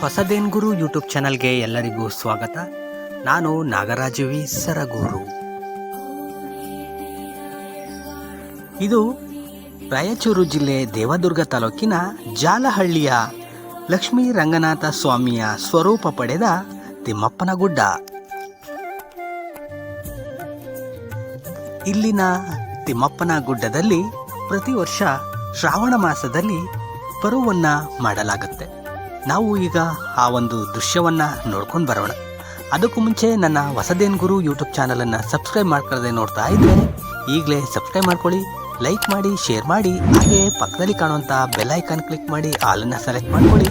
ಹೊಸದೇನ್ ಗುರು YouTube ಚಾನಲ್ಗೆ ಎಲ್ಲರಿಗೂ ಸ್ವಾಗತ. ನಾನು ನಾಗರಾಜವಿ ಸರಗೂರು. ಇದು ರಾಯಚೂರು ಜಿಲ್ಲೆ ದೇವದುರ್ಗ ತಾಲೂಕಿನ ಜಾಲಹಳ್ಳಿಯ ಲಕ್ಷ್ಮೀ ರಂಗನಾಥ ಸ್ವಾಮಿಯ ಸ್ವರೂಪ ಪಡೆದ ತಿಮ್ಮಪ್ಪನ ಗುಡ್ಡ ಇಲ್ಲಿನ ತಿಮ್ಮಪ್ಪನ ಗುಡ್ಡದಲ್ಲಿ ಪ್ರತಿ ವರ್ಷ ಶ್ರಾವಣ ಮಾಸದಲ್ಲಿ ಪರುವನ್ನ ಮಾಡಲಾಗುತ್ತೆ. ನಾವು ಈಗ ಆ ಒಂದು ದೃಶ್ಯವನ್ನ ನೋಡ್ಕೊಂಡು ಬರೋಣ. ಅದಕ್ಕೂ ಮುಂಚೆ ನನ್ನ ಹೊಸದೇನ್ ಗುರು ಯೂಟ್ಯೂಬ್ ಚಾನಲನ್ನು ಸಬ್ಸ್ಕ್ರೈಬ್ ಮಾಡ್ಕೊಳ್ಳದೆ ನೋಡ್ತಾ ಇದ್ರೆ ಈಗಲೇ ಸಬ್ಸ್ಕ್ರೈಬ್ ಮಾಡ್ಕೊಳ್ಳಿ, ಲೈಕ್ ಮಾಡಿ, ಶೇರ್ ಮಾಡಿ, ಹಾಗೆ ಪಕ್ಕದಲ್ಲಿ ಕಾಣುವಂಥ ಐಕಾನ್ ಕ್ಲಿಕ್ ಮಾಡಿ ಆಲನ್ನು ಸೆಲೆಕ್ಟ್ ಮಾಡ್ಕೊಳ್ಳಿ.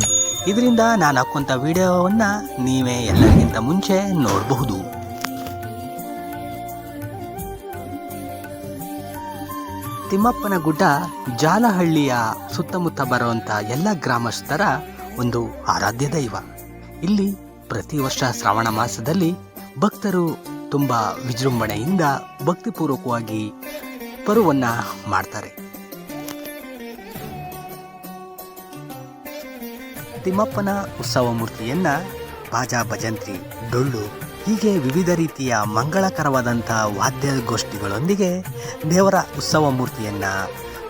ಇದರಿಂದ ನಾನು ಹಾಕುವಂಥ ವಿಡಿಯೋವನ್ನು ನೀವೇ ಎಲ್ಲರಿಗಿಂತ ಮುಂಚೆ ನೋಡಬಹುದು. ತಿಮ್ಮಪ್ಪನ ಗುಡ್ಡ ಜಾಲಹಳ್ಳಿಯ ಸುತ್ತಮುತ್ತ ಬರುವಂಥ ಎಲ್ಲ ಗ್ರಾಮಸ್ಥರ ಒಂದು ಆರಾಧ್ಯ ದೈವ. ಇಲ್ಲಿ ಪ್ರತಿ ವರ್ಷ ಶ್ರಾವಣ ಮಾಸದಲ್ಲಿ ಭಕ್ತರು ತುಂಬ ವಿಜೃಂಭಣೆಯಿಂದ ಭಕ್ತಿಪೂರ್ವಕವಾಗಿ ಪರುವನ್ನ ಮಾಡ್ತಾರೆ. ತಿಮ್ಮಪ್ಪನ ಉತ್ಸವ ಮೂರ್ತಿಯನ್ನ ಬಾಜಾ ಭಜಂತ್ರಿ ಡೊಳ್ಳು ಹೀಗೆ ವಿವಿಧ ರೀತಿಯ ಮಂಗಳಕರವಾದಂಥ ವಾದ್ಯಗೋಷ್ಠಿಗಳೊಂದಿಗೆ ದೇವರ ಉತ್ಸವ ಮೂರ್ತಿಯನ್ನ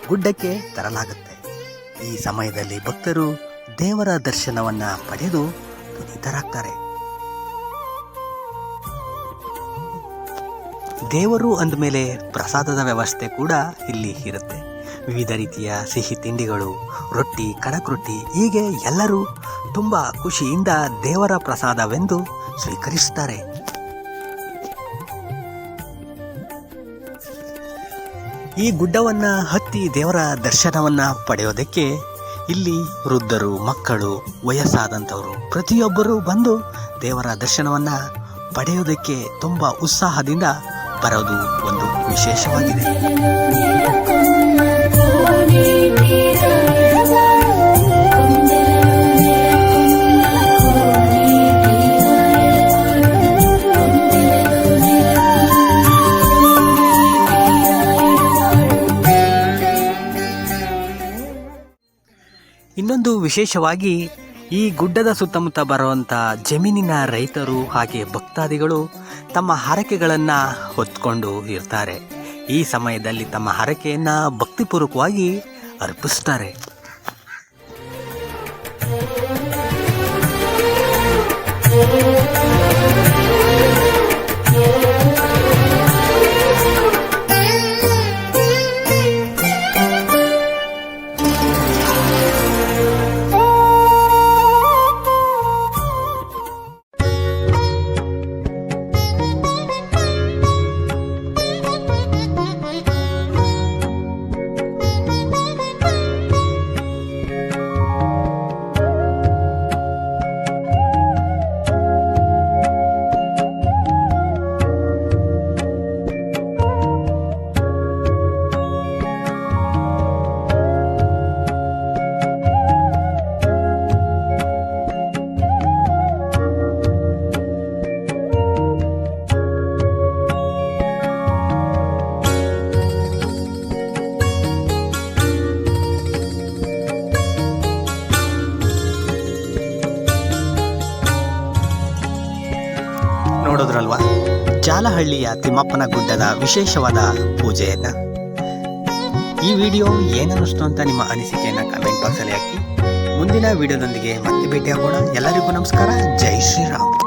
ಗುಡ್ಡಕ್ಕೆ ತರಲಾಗುತ್ತೆ. ಈ ಸಮಯದಲ್ಲಿ ಭಕ್ತರು ದೇವರ ದರ್ಶನವನ್ನ ಪಡೆದು ಪುನೀತರಾಗ್ತಾರೆ. ದೇವರು ಅಂದಮೇಲೆ ಪ್ರಸಾದದ ವ್ಯವಸ್ಥೆ ಕೂಡ ಇಲ್ಲಿ ಇರುತ್ತೆ. ವಿವಿಧ ರೀತಿಯ ಸಿಹಿ ತಿಂಡಿಗಳು, ರೊಟ್ಟಿ ಕಡಕ್ ರೊಟ್ಟಿ ಹೀಗೆ ಎಲ್ಲರೂ ತುಂಬ ಖುಷಿಯಿಂದ ದೇವರ ಪ್ರಸಾದವೆಂದು ಸ್ವೀಕರಿಸುತ್ತಾರೆ ಈ ಗುಡ್ಡವನ್ನು ಹತ್ತಿ ದೇವರ ದರ್ಶನವನ್ನು ಪಡೆಯೋದಕ್ಕೆ ಇಲ್ಲಿ ವೃದ್ಧರು ಮಕ್ಕಳು ವಯಸ್ಸಾದಂಥವರು ಪ್ರತಿಯೊಬ್ಬರೂ ಬಂದು ದೇವರ ದರ್ಶನವನ್ನ ಪಡೆಯೋದಕ್ಕೆ ತುಂಬ ಉತ್ಸಾಹದಿಂದ ಬರೋದು ಒಂದು ವಿಶೇಷವಾಗಿದೆ. ಇನ್ನೊಂದು ವಿಶೇಷವಾಗಿ ಈ ಗುಡ್ಡದ ಸುತ್ತಮುತ್ತ ಬರುವಂಥ ಜಮೀನಿನ ರೈತರು ಹಾಗೆ ಭಕ್ತಾದಿಗಳು ತಮ್ಮ ಹರಕೆಗಳನ್ನು ಹೊತ್ಕೊಂಡು ಇರ್ತಾರೆ. ಈ ಸಮಯದಲ್ಲಿ ತಮ್ಮ ಹರಕೆಯನ್ನು ಭಕ್ತಿಪೂರ್ವಕವಾಗಿ ಅರ್ಪಿಸ್ತಾರೆ. ನೋಡಿದ್ರಲ್ವಾ ಜಾಲಹಳ್ಳಿಯ ತಿಮ್ಮಪ್ಪನ ಗುಡ್ಡದ ವಿಶೇಷವಾದ ಪೂಜೆಯನ್ನು. ಈ ವಿಡಿಯೋ ಏನನ್ನಿಸ್ತು ಅಂತ ನಿಮ್ಮ ಅನಿಸಿಕೆಯನ್ನು ಕಮೆಂಟ್ ಬಾಕ್ಸಲ್ಲಿ ಹಾಕಿ. ಮುಂದಿನ ವಿಡಿಯೋದೊಂದಿಗೆ ಮತ್ತೆ ಭೇಟಿಯಾಗೋಣ. ಎಲ್ಲರಿಗೂ ನಮಸ್ಕಾರ. ಜೈ ಶ್ರೀರಾಮ್.